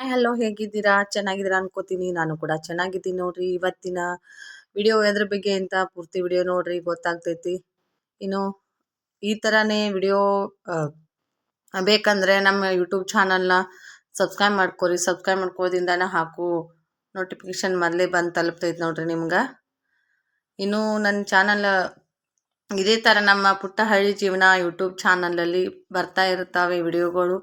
Hello, ಹೇಗಿದ್ದೀರಾ? ಚೆನ್ನಾಗಿದ್ದೀರಾ ಅನ್ಕೋತೀನಿ. ನಾನು ಕೂಡ ಚೆನ್ನಾಗಿದ್ದೀನಿ ನೋಡ್ರಿ. ಇವತ್ತಿನ ವಿಡಿಯೋ ಅದ್ರ ಬಗ್ಗೆ ಅಂತ ಪೂರ್ತಿ ವಿಡಿಯೋ ನೋಡ್ರಿ, ಗೊತ್ತಾಗ್ತೈತಿ. ಇನ್ನು ಈ ಥರನೇ ವಿಡಿಯೋ ಬೇಕಂದ್ರೆ ನಮ್ಮ ಯೂಟ್ಯೂಬ್ ಚಾನಲ್ನ ಸಬ್ಸ್ಕ್ರೈಬ್ ಮಾಡ್ಕೊರಿ. ಸಬ್ಸ್ಕ್ರೈಬ್ ಮಾಡ್ಕೋದಿಂದನೇ ಹಾಕು ನೋಟಿಫಿಕೇಶನ್ ಮೊದಲೇ ಬಂದು ತಲುಪ್ತೈತೆ ನೋಡ್ರಿ ನಿಮ್ಗೆ. ಇನ್ನು ನನ್ನ ಚಾನಲ್, ಇದೇ ಥರ ನಮ್ಮ ಪುಟ್ಟ ಹಳ್ಳಿ ಜೀವನ ಯೂಟ್ಯೂಬ್ ಚಾನಲಲ್ಲಿ ಬರ್ತಾ ಇರ್ತಾವೆ ವಿಡಿಯೋಗಳು.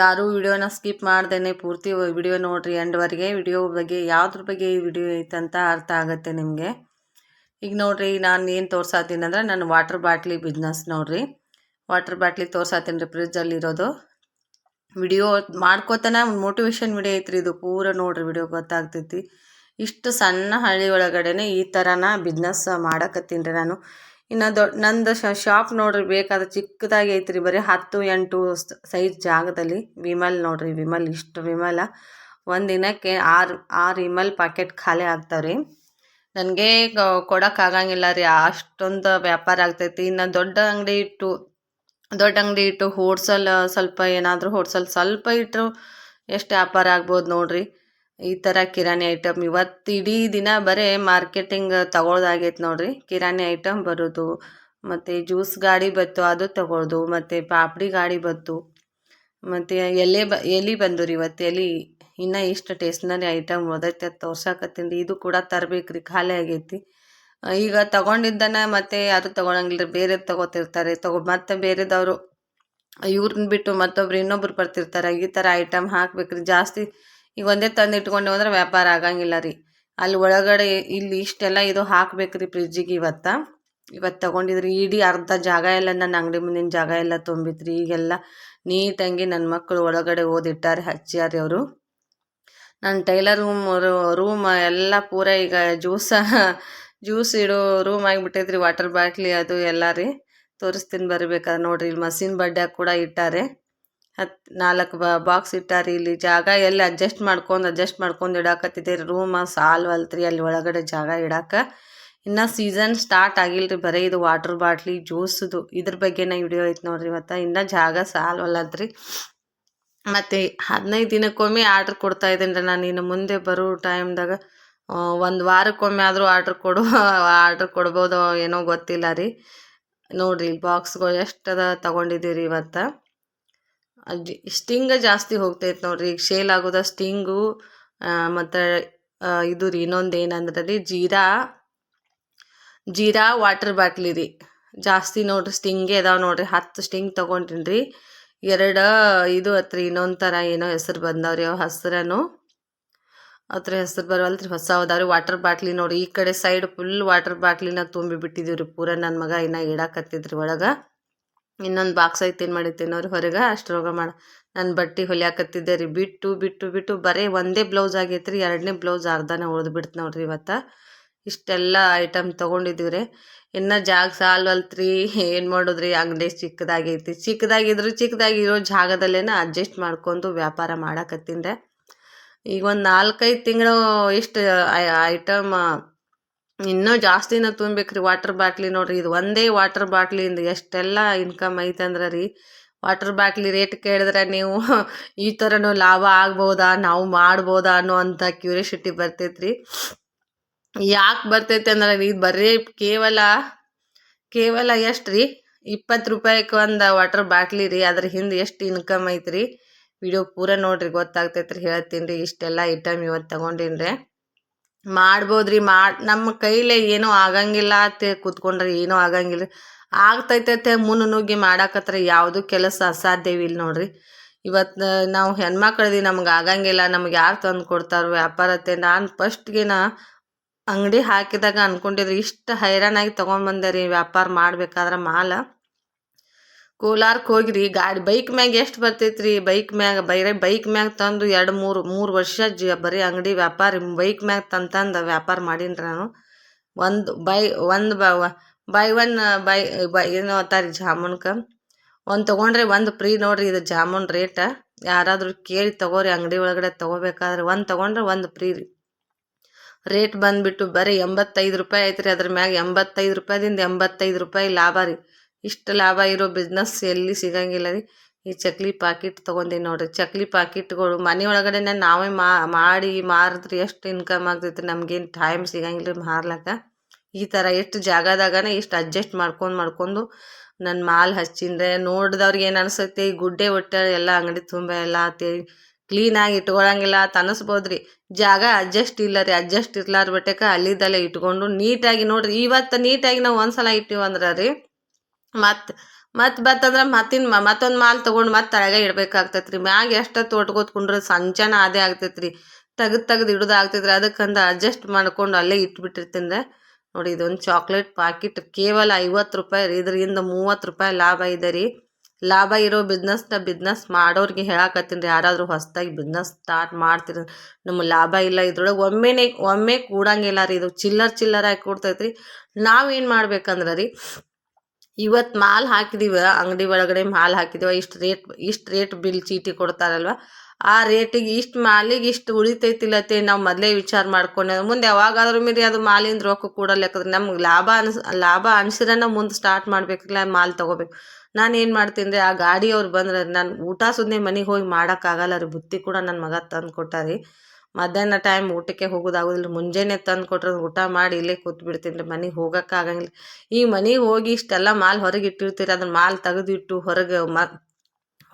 ಯಾರೂ ವಿಡಿಯೋನ ಸ್ಕಿಪ್ ಮಾಡ್ದೇನೆ, ಪೂರ್ತಿ ವಿಡಿಯೋ ನೋಡಿರಿ ಎಂಡ್ವರೆಗೆ. ವಿಡಿಯೋ ಬಗ್ಗೆ, ಯಾವ್ದ್ರ ಬಗ್ಗೆ ಈ ವಿಡಿಯೋ ಐತಂತ ಅರ್ಥ ಆಗುತ್ತೆ ನಿಮಗೆ. ಈಗ ನೋಡಿರಿ, ನಾನು ಏನು ತೋರ್ಸಾತೀನಿ ಅಂದ್ರೆ ನಾನು ವಾಟರ್ ಬಾಟ್ಲಿ ಬಿಸ್ನೆಸ್ ನೋಡಿರಿ. ವಾಟರ್ ಬಾಟ್ಲಿ ತೋರ್ಸಾತೀನಿ ರೀ ಫ್ರಿಜ್ಜಲ್ಲಿ ಇರೋದು. ವಿಡಿಯೋ ಮಾಡ್ಕೋತಾನೆ ಮೋಟಿವೇಶನ್ ವಿಡಿಯೋ ಐತ್ರಿ ಇದು. ಪೂರ ನೋಡಿರಿ ವಿಡಿಯೋ ಗೊತ್ತಾಗ್ತೈತಿ. ಇಷ್ಟು ಸಣ್ಣ ಹಳ್ಳಿ ಒಳಗಡೆ ಈ ಥರನ ಬಿಸ್ನೆಸ್ ಮಾಡಕತ್ತೀನಿ ರೀ ನಾನು. ಇನ್ನು ದೊಡ್ಡ ನಂದು ಶಾಪ್ ನೋಡ್ರಿ ಬೇಕಾದ್ರೆ ಚಿಕ್ಕದಾಗಿ ಐತ್ರಿ ಬರೀ ಹತ್ತು, ಎಂಟು ಸೈಜ್ ಜಾಗದಲ್ಲಿ. ವಿಮಲ್ ನೋಡ್ರಿ, ವಿಮಲ್ ಇಷ್ಟು ವಿಮಲ. ಒಂದು ದಿನಕ್ಕೆ ಆರು ಆರು ವಿಮಲ್ ಪ್ಯಾಕೆಟ್ ಖಾಲಿ ಆಗ್ತಾವ್ರಿ. ನನಗೆ ಕೊಡೋಕ್ಕಾಗಂಗಿಲ್ಲ ರೀ, ಅಷ್ಟೊಂದು ವ್ಯಾಪಾರ ಆಗ್ತೈತಿ. ಇನ್ನು ದೊಡ್ಡ ಅಂಗಡಿ ಇಟ್ಟು, ದೊಡ್ಡ ಅಂಗಡಿ ಇಟ್ಟು ಹೋಡ್ಸಲ್ ಸ್ವಲ್ಪ ಏನಾದರೂ ಹೋಡ್ಸಲ್ ಸ್ವಲ್ಪ ಇಟ್ಟರು ಎಷ್ಟು ವ್ಯಾಪಾರ ಆಗ್ಬೋದು ನೋಡ್ರಿ. ಈ ಥರ ಕಿರಾಣಿ ಐಟಮ್ ಇವತ್ತು ಇಡೀ ದಿನ ಬರೇ ಮಾರ್ಕೆಟಿಂಗ್ ತಗೊಳ್ದಾಗೈತೆ ನೋಡ್ರಿ. ಕಿರಾಣಿ ಐಟಮ್ ಬರೋದು, ಮತ್ತು ಜ್ಯೂಸ್ ಗಾಡಿ ಬತ್ತು ಅದು ತಗೊಳ್ಳೋದು ಮತ್ತು ಪಾಪಡಿ ಗಾಡಿ ಬತ್ತು ಮತ್ತು ಎಲೆ ಬ, ಎಲೆ ಬಂದು ರೀ ಇವತ್ತು ಎಲೆ. ಇನ್ನೂ ಇಷ್ಟು ಟೇಸ್ಟ್ನರಿ ಐಟಮ್ ಓದೈತೆ ಅದು ಇದು ಕೂಡ ತರಬೇಕು ರೀ ಖಾಲಿ ಆಗೈತಿ. ಈಗ ತಗೊಂಡಿದ್ದನ ಮತ್ತೆ ಯಾರು ತೊಗೊಳಂಗಿಲ್ಲ ಬೇರೆ ತಗೋತಿರ್ತಾರೆ. ತಗೋ, ಮತ್ತೆ ಬೇರೆದವರು ಇವ್ರನ್ನ ಬಿಟ್ಟು ಮತ್ತೊಬ್ರು ಇನ್ನೊಬ್ರು ಬರ್ತಿರ್ತಾರೆ. ಈ ಥರ ಐಟಮ್ ಹಾಕ್ಬೇಕ್ರಿ. ಜಾಸ್ತಿ ಈಗ ಒಂದೇ ತಂದು ಇಟ್ಕೊಂಡು ಅಂದ್ರೆ ವ್ಯಾಪಾರ ಆಗಂಗಿಲ್ಲ ರೀ. ಅಲ್ಲಿ ಒಳಗಡೆ ಇಲ್ಲಿ ಇಷ್ಟೆಲ್ಲ ಇದು ಹಾಕ್ಬೇಕು ರೀ ಫ್ರಿಜ್ಜಿಗೆ ಇವತ್ತು. ಇವತ್ತು ತೊಗೊಂಡಿದ್ರಿ, ಇಡೀ ಅರ್ಧ ಜಾಗ ಎಲ್ಲ ನನ್ನ ಅಂಗಡಿ ಮುಂದಿನ ಜಾಗ ಎಲ್ಲ ತುಂಬಿತ್ರಿ. ಈಗೆಲ್ಲ ನೀಟಾಗಿ ನನ್ನ ಮಕ್ಕಳು ಒಳಗಡೆ ಓದಿಟ್ಟಾರೆ, ಹಚ್ಚಿಯಾರಿ ಅವರು. ನನ್ನ ಟೈಲರ್ ರೂಮ್ ರೂಮ್ ಎಲ್ಲ ಪೂರ ಈಗ ಜ್ಯೂಸ, ಜ್ಯೂಸ್ ಇಡೋ ರೂಮ್ ಆಗಿಬಿಟ್ಟೈತ್ರಿ, ವಾಟರ್ ಬಾಟ್ಲಿ ಅದು ಎಲ್ಲ ರೀ. ತೋರಿಸ್ತೀನಿ ಬರಬೇಕಾದ್ರೆ ನೋಡ್ರಿ, ಇಲ್ಲಿ ಮಸೀನ್ ಬಡ್ಡ್ಯಾಗ ಕೂಡ ಇಟ್ಟಾರೆ. ಹತ್ತು ನಾಲ್ಕು ಬಾಕ್ಸ್ ಇಟ್ಟಾರಿ ಇಲ್ಲಿ ಜಾಗ, ಎಲ್ಲ ಅಡ್ಜಸ್ಟ್ ಮಾಡ್ಕೊಂಡು ಅಡ್ಜಸ್ಟ್ ಮಾಡ್ಕೊಂಡು ಇಡಾಕತ್ತಿದ್ದೆ ರೂಮ ಸಾಲ್ವಲ್ತ್ರಿ ಅಲ್ಲಿ ಒಳಗಡೆ ಜಾಗ ಇಡಾಕ. ಇನ್ನು ಸೀಸನ್ ಸ್ಟಾರ್ಟ್ ಆಗಿಲ್ಲ ರೀ ಬರೀ, ಇದು ವಾಟರ್ ಬಾಟ್ಲಿ ಜ್ಯೂಸ್ದು ಇದ್ರ ಬಗ್ಗೆನೇ ವಿಡಿಯೋ ಐತೆ ನೋಡ್ರಿ ಇವತ್ತು ಇನ್ನು ಜಾಗ ಸಾಲ್ವಲ್ಲದ್ರಿ ಮತ್ತು ಹದಿನೈದು ದಿನಕ್ಕೊಮ್ಮೆ ಆರ್ಡ್ರ್ ಕೊಡ್ತಾ ಇದ್ದೀನಿ ರೀ ನಾನು. ಇನ್ನು ಮುಂದೆ ಬರೋ ಟೈಮ್ದಾಗ ಒಂದು ವಾರಕ್ಕೊಮ್ಮೆ ಆದರೂ ಆರ್ಡ್ರ್ ಕೊಡು ಆರ್ಡ್ರ್ ಕೊಡ್ಬೋದು ಏನೋ ಗೊತ್ತಿಲ್ಲ ರೀ. ನೋಡಿರಿ ಬಾಕ್ಸ್ಗಳು ಎಷ್ಟದ ತೊಗೊಂಡಿದ್ದೀರಿ ಇವತ್ತು. ಅಜ್ಜಿ ಸ್ಟಿಂಗ ಜಾಸ್ತಿ ಹೋಗ್ತೈತೆ ನೋಡ್ರಿ. ಈಗ ಶೇಲ್ ಆಗೋದ ಸ್ಟಿಂಗು ಮತ್ತು ಇದು ರೀ ಇನ್ನೊಂದು ಏನಂದ್ರೆ ರೀ ಜೀರಾ ಜೀರಾ ವಾಟರ್ ಬಾಟ್ಲಿ ರೀ. ಜಾಸ್ತಿ ನೋಡ್ರಿ ಸ್ಟಿಂಗೇ ಅದಾವೆ ನೋಡ್ರಿ. ಹತ್ತು ಸ್ಟಿಂಗ್ ತೊಗೊಂಡಿನಿ ರೀ. ಎರಡು, ಇದು ಹತ್ರ ಇನ್ನೊಂದು ಥರ ಏನೋ ಹೆಸರು ಬಂದವ್ರಿ ಅವು ಹಸ್ರನು. ಅದ್ರ ಹೆಸರು ಬರವಲ್ತ್ರಿ ಹೊಸ ಅದಾವ್ರಿ ವಾಟರ್ ಬಾಟ್ಲಿ ನೋಡಿ ಈ ಕಡೆ ಸೈಡ್ ಫುಲ್ ವಾಟರ್ ಬಾಟ್ಲಿನ ತುಂಬಿ ಬಿಟ್ಟಿದ್ದೀವಿ ರೀ. ಪೂರ ನನ್ನ ಮಗ ಇನ್ನ ಇಡಾಕತ್ತಿದ್ರಿ ಒಳಗೆ. ಇನ್ನೊಂದು ಬಾಕ್ಸ್ ಐತಿ ಏನು ಮಾಡಿತ್ತೇನೋ ಅವ್ರು ಹೊರಗೆ ಅಷ್ಟ್ರೊಳಗೆ ಮಾಡಿ. ನನ್ನ ಬಟ್ಟೆ ಹೊಲಿಯಾಕತ್ತಿದ್ದೆ ರೀ. ಬಿಟ್ಟು ಬಿಟ್ಟು ಬಿಟ್ಟು ಬರೀ ಒಂದೇ ಬ್ಲೌಸ್ ಆಗೈತೆ ರೀ ಎರಡನೇ ಬ್ಲೌಸ್ ಅರ್ಧನೇ ಉಳಿದು ಬಿಡ್ತು ನೋಡ್ರಿ ಇವತ್ತು. ಇಷ್ಟೆಲ್ಲ ಐಟಮ್ ತೊಗೊಂಡಿದ್ದೀವಿ ರೀ. ಇನ್ನು ಜಾಗ ಸಾಲ್ವಲ್ತ್ರಿ ಏನು ಮಾಡೋದ್ರಿ? ಅಂಗಡಿ ಚಿಕ್ಕದಾಗೈತಿ. ಚಿಕ್ಕದಾಗಿದ್ರು ಚಿಕ್ಕದಾಗಿರೋ ಜಾಗದಲ್ಲೇನ ಅಡ್ಜಸ್ಟ್ ಮಾಡ್ಕೊಂಡು ವ್ಯಾಪಾರ ಮಾಡಾಕತ್ತೀನಿ ಈಗ ಒಂದು ನಾಲ್ಕೈದು ತಿಂಗಳು ಇಷ್ಟು ಐಟಮ್ ಇನ್ನೂ ಜಾಸ್ತಿನ ತುಂಬಬೇಕು ರೀ ವಾಟರ್ ಬಾಟ್ಲಿ ನೋಡಿರಿ, ಇದು ಒಂದೇ ವಾಟರ್ ಬಾಟ್ಲಿಂದ ಎಷ್ಟೆಲ್ಲ ಇನ್ಕಮ್ ಐತಂದ್ರೆ ರೀ ವಾಟರ್ ಬಾಟ್ಲಿ ರೇಟ್ ಕೇಳಿದ್ರೆ ನೀವು ಈ ಥರನೂ ಲಾಭ ಆಗ್ಬೋದಾ, ನಾವು ಮಾಡ್ಬೋದಾ ಅನ್ನೋ ಅಂಥ ಕ್ಯೂರಿಯಾಸಿಟಿ ಬರ್ತೈತೆ ರೀ ಯಾಕೆ ಬರ್ತೈತೆ ಅಂದ್ರೆ ಇದು ಬರೀ ಕೇವಲ ಕೇವಲ ಎಷ್ಟು ರೀ ಇಪ್ಪತ್ತು ರೂಪಾಯಿಗೆ ಒಂದು ವಾಟರ್ ಬಾಟ್ಲಿ ರೀ, ಅದ್ರ ಹಿಂದೆ ಎಷ್ಟು ಇನ್ಕಮ್ ಐತ್ರಿ. ವಿಡಿಯೋ ಪೂರ ನೋಡ್ರಿ, ಗೊತ್ತಾಗ್ತೈತ್ರಿ, ಹೇಳ್ತೀನಿ ರೀ, ಇಷ್ಟೆಲ್ಲ ಐಟಮ್ ಇವತ್ತು ತೊಗೊಂಡೀನಿ ರೀ ನಮ್ಮ ಕೈಲೇ ಏನೂ ಆಗಂಗಿಲ್ಲ ಅಂತ ಕೂತ್ಕೊಂಡ್ರೆ ಏನೂ ಆಗಂಗಿಲ್ಲ. ಆಗ್ತೈತೈತೆ ಮುನ್ನು ನುಗ್ಗಿ ಮಾಡಾಕತ್ರ ಯಾವುದು ಕೆಲಸ ಅಸಾಧ್ಯವಿಲ್ಲ ನೋಡ್ರಿ. ಇವತ್ತು ನಾವು ಹೆಣ್ಮಕ್ಳದಿ ನಮ್ಗೆ ಆಗಂಗಿಲ್ಲ, ನಮ್ಗೆ ಯಾರು ತಂದು ಕೊಡ್ತಾರೋ ವ್ಯಾಪಾರತ್ತೆ ನಾನು ಫಸ್ಟ್ಗೆನ ಅಂಗಡಿ ಹಾಕಿದಾಗ ಅನ್ಕೊಂಡಿದ್ರಿ, ಇಷ್ಟು ಹೈರಾಣಾಗಿ ತೊಗೊಂಡ್ಬಂದೆ ರೀ ವ್ಯಾಪಾರ ಮಾಡ್ಬೇಕಾದ್ರೆ ಮಾಲ. ಕೋಲಾರಕ್ಕೆ ಹೋಗಿರಿ ಗಾಡಿ ಬೈಕ್ ಮ್ಯಾಗ ಎಷ್ಟು ಬರ್ತೈತ್ರಿ? ಬೈಕ್ ಮ್ಯಾಗ ಬೈರೆ ಬೈಕ್ ಮ್ಯಾಗ ತಂದು ಎರಡು ಮೂರು ಮೂರು ವರ್ಷ ಜಿ ಬರೀ ಅಂಗಡಿ ವ್ಯಾಪಾರ ಬೈಕ್ ಮ್ಯಾಗ ತಂದು ವ್ಯಾಪಾರ ಮಾಡೀನಿ ನಾನು. ಒಂದು ಬೈ ಒಂದು ಬೈ ಒನ್, ಬೈ ಬೈ, ಏನು ಅಂತಾರೆ ಜಾಮೂನ್ಕ. ಒಂದು ತೊಗೊಂಡ್ರೆ ಒಂದು ಫ್ರೀ ನೋಡ್ರಿ ಇದು ಜಾಮೂನ್ ರೇಟ. ಯಾರಾದರೂ ಕೇಳಿ ತೊಗೋರಿ, ಅಂಗಡಿ ಒಳಗಡೆ ತೊಗೋಬೇಕಾದ್ರೆ ಒಂದು ತೊಗೊಂಡ್ರೆ ಒಂದು ಫ್ರೀ ರೀ. ರೇಟ್ ಬಂದುಬಿಟ್ಟು ಬರೀ ಎಂಬತ್ತೈದು ರೂಪಾಯಿ ಐತ್ರಿ. ಅದ್ರ ಮ್ಯಾಗ ಎಂಬತ್ತೈದು ರೂಪಾಯಿದಿಂದ ಎಂಬತ್ತೈದು ರೂಪಾಯಿ ಲಾಭ ರೀ. ಇಷ್ಟು ಲಾಭ ಇರೋ ಬಿಸ್ನೆಸ್ ಎಲ್ಲಿ ಸಿಗಂಗಿಲ್ಲ ರೀ. ಈ ಚಕ್ಲಿ ಪಾಕಿಟ್ ತೊಗೊಂಡೀನಿ ನೋಡ್ರಿ. ಚಕ್ಲಿ ಪಾಕಿಟ್ಗಳು ಮನೆ ಒಳಗಡೆನೆ ನಾವೇ ಮಾಡಿ ಮಾರಿದ್ರೆ ಎಷ್ಟು ಇನ್ಕಮ್ ಆಗ್ತೈತೆ ನಮ್ಗೇನು ಟೈಮ್ ಸಿಗಂಗಿಲ್ಲ ರೀ ಮಾರ್ಲಕ್ಕ. ಈ ಥರ ಎಷ್ಟು ಜಾಗದಾಗನೇ ಇಷ್ಟು ಅಡ್ಜಸ್ಟ್ ಮಾಡ್ಕೊಂಡು ಮಾಡ್ಕೊಂಡು ನನ್ನ ಮಾಲ್ ಹಚ್ಚಿಂದ್ರೆ ನೋಡಿದವ್ರಿಗೆ ಏನು ಅನಿಸುತ್ತೆ? ಈ ಗುಡ್ಡೆ ಒಟ್ಟೆ ಎಲ್ಲ ಅಂಗಡಿ ತುಂಬ ಎಲ್ಲ ಕ್ಲೀನಾಗಿ ಇಟ್ಕೊಳಂಗಿಲ್ಲ ಅಂತ ರೀ ಜಾಗ ಅಡ್ಜಸ್ಟ್ ಇಲ್ಲ ರೀ. ಅಡ್ಜಸ್ಟ್ ಇರ್ಲಾರ ಬಟ್ಟೆಕ ಅಲ್ಲಿದ್ದಲ್ಲೇ ಇಟ್ಕೊಂಡು ನೀಟಾಗಿ ನೋಡ್ರಿ. ಇವತ್ತು ನೀಟಾಗಿ ನಾವು ಒಂದ್ಸಲ ಇಟ್ಟಿವಂದ್ರೆ ರೀ ಮತ್ತು ಮತ್ತೆ ಬತ್ತಂದ್ರೆ ಮತ್ತಿನ ಮತ್ತೊಂದು ಮಾಲ್ ತೊಗೊಂಡು ಮತ್ತೆ ತಳಗೆ ಇಡ್ಬೇಕಾಗ್ತೈತೆ ರೀ ಮ್ಯಾಗ ಎಷ್ಟು ತೊಟ್ಕೋತ ಕುಂಡ್ರೆ ಸಂಚನ ಅದೇ ಆಗ್ತೈತ್ರಿ. ತೆಗ್ದು ತೆಗ್ದು ಇಡೋದು ಆಗ್ತೈತ್ರಿ. ಅದಕ್ಕಂದ ಅಡ್ಜಸ್ಟ್ ಮಾಡ್ಕೊಂಡು ಅಲ್ಲೇ ಇಟ್ಬಿಟ್ಟಿರ್ತೀನಿ ನೋಡಿ ಇದೊಂದು ಚಾಕ್ಲೇಟ್ ಪಾಕಿಟ್ ಕೇವಲ ಐವತ್ತು ರೂಪಾಯಿ ರೀ. ಇದರಿಂದ ಮೂವತ್ತು ರೂಪಾಯಿ ಲಾಭ ಇದೆ ರೀ. ಲಾಭ ಇರೋ ಬಿಸ್ನೆಸ್ನ ಬಿಸ್ನೆಸ್ ಮಾಡೋರಿಗೆ ಹೇಳಕತ್ತೀನಿ ರೀ. ಯಾರಾದರೂ ಹೊಸ್ದಾಗಿ ಬಿಸ್ನೆಸ್ ಸ್ಟಾರ್ಟ್ ಮಾಡ್ತಿರ ನಮ್ಗೆ ಲಾಭ ಇಲ್ಲ. ಇದ್ರೊಳಗೆ ಒಮ್ಮೆನೇ, ಒಮ್ಮೆ ಕೂಡಂಗಿಲ್ಲ ರೀ. ಇದು ಚಿಲ್ಲರ್ ಚಿಲ್ಲರ್ ಆಗಿ ಕೊಡ್ತೈತ್ರಿ. ನಾವೇನು ಮಾಡ್ಬೇಕಂದ್ರೆ ರೀ ಇವತ್ತು ಮಾಲ್ ಹಾಕಿದೀವ, ಅಂಗಡಿ ಒಳಗಡೆ ಮಾಲ್ ಹಾಕಿದೀವ, ಇಷ್ಟು ರೇಟ್ ಇಷ್ಟು ರೇಟ್ ಬಿಲ್ ಚೀಟಿ ಕೊಡ್ತಾರಲ್ವ? ಆ ರೇಟಿಗೆ ಇಷ್ಟು ಮಾಲಿಗೆ ಇಷ್ಟು ಉಳಿತೈತಿಲ್ಲತ್ತೆ ನಾವು ಮೊದಲೇ ವಿಚಾರ ಮಾಡ್ಕೊಂಡೆ. ಮುಂದೆ ಯಾವಾಗಾದ್ರೂ ಮೀರಿ ಅದು ಮಾಲಿಂದ ರೊಕ್ಕ ಕೊಡಲೆಕ್ಕದ್ರೆ ನಮ್ಗೆ ಲಾಭ ಅನ್ಸ್, ಲಾಭ ಅನ್ಸಿರನ ಮುಂದೆ ಸ್ಟಾರ್ಟ್ ಮಾಡ್ಬೇಕಿಲ್ಲ, ಮಾಲ್ ತಗೋಬೇಕು. ನಾನು ಏನು ಮಾಡ್ತೀನಿ ರೀ ಆ ಗಾಡಿಯವ್ರು ಬಂದ್ರೆ ನಾನು ಊಟ ಸುದ್ದಿ ಮನೆಗೆ ಹೋಗಿ ಮಾಡೋಕ್ಕಾಗಲ್ಲ ರೀ, ಬುತ್ತಿ ಕೂಡ ನನ್ನ ಮಗ ತಂದು ಕೊಟ್ಟಾರಿ. ಮಧ್ಯಾಹ್ನ ಟೈಮ್ ಊಟಕ್ಕೆ ಹೋಗೋದಾಗೋದಿಲ್ಲ. ಮುಂಜಾನೆ ತಂದು ಕೊಟ್ರೆ ಊಟ ಮಾಡಿ ಇಲ್ಲೇ ಕೂತ್ ಬಿಡ್ತೀನಿ ರೀ ಮನೆಗೆ ಹೋಗೋಕ್ಕಾಗಂಗಿಲ್ಲ ಈ ಮನೆಗೆ ಹೋಗಿ ಇಷ್ಟೆಲ್ಲ ಮಾಲ್ ಹೊರಗೆ ಇಟ್ಟಿರ್ತೀರಿ. ಅದನ್ನ ಮಾಲ್ ತೆಗೆದಿಟ್ಟು ಹೊರಗೆ ಮ,